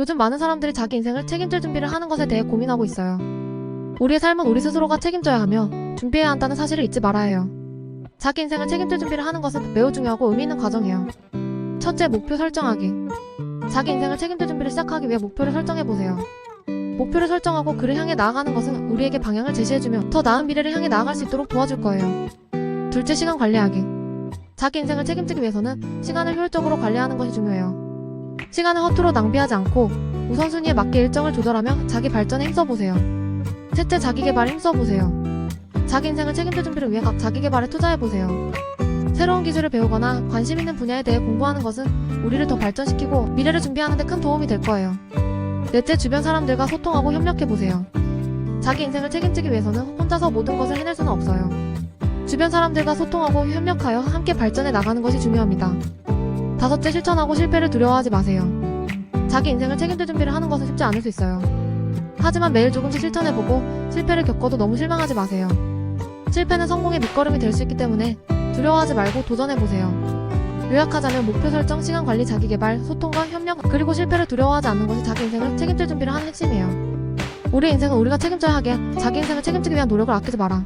요즘 많은 사람들이 자기 인생을 책임질 준비를 하는 것에 대해 고민하고 있어요. 우리의 삶은 우리 스스로가 책임져야 하며 준비해야 한다는 사실을 잊지 말아야 해요. 자기 인생을 책임질 준비를 하는 것은 매우 중요하고 의미 있는 과정이에요. 첫째, 목표 설정하기. 자기 인생을 책임질 준비를 시작하기 위해 목표를 설정해 보세요. 목표를 설정하고 그를 향해 나아가는 것은 우리에게 방향을 제시해주며 더 나은 미래를 향해 나아갈 수 있도록 도와줄 거예요. 둘째, 시간 관리하기. 자기 인생을 책임지기 위해서는 시간을 효율적으로 관리하는 것이 중요해요. 시간을 허투루 낭비하지 않고 우선순위에 맞게 일정을 조절하며 자기 발전에 힘써보세요. 셋째, 자기 개발에 힘써보세요. 자기 인생을 책임질 준비를 위해 각 자기 개발에 투자해보세요. 새로운 기술을 배우거나 관심 있는 분야에 대해 공부하는 것은 우리를 더 발전시키고 미래를 준비하는 데 큰 도움이 될 거예요. 넷째, 주변 사람들과 소통하고 협력해보세요. 자기 인생을 책임지기 위해서는 혼자서 모든 것을 해낼 수는 없어요. 주변 사람들과 소통하고 협력하여 함께 발전해 나가는 것이 중요합니다. 다섯째, 실천하고 실패를 두려워하지 마세요. 자기 인생을 책임질 준비를 하는 것은 쉽지 않을 수 있어요. 하지만 매일 조금씩 실천해보고 실패를 겪어도 너무 실망하지 마세요. 실패는 성공의 밑거름이 될 수 있기 때문에 두려워하지 말고 도전해보세요. 요약하자면 목표 설정, 시간 관리, 자기 개발, 소통과 협력, 그리고 실패를 두려워하지 않는 것이 자기 인생을 책임질 준비를 하는 핵심이에요. 우리 인생은 우리가 책임져야 하기에 자기 인생을 책임지기 위한 노력을 아끼지 마라.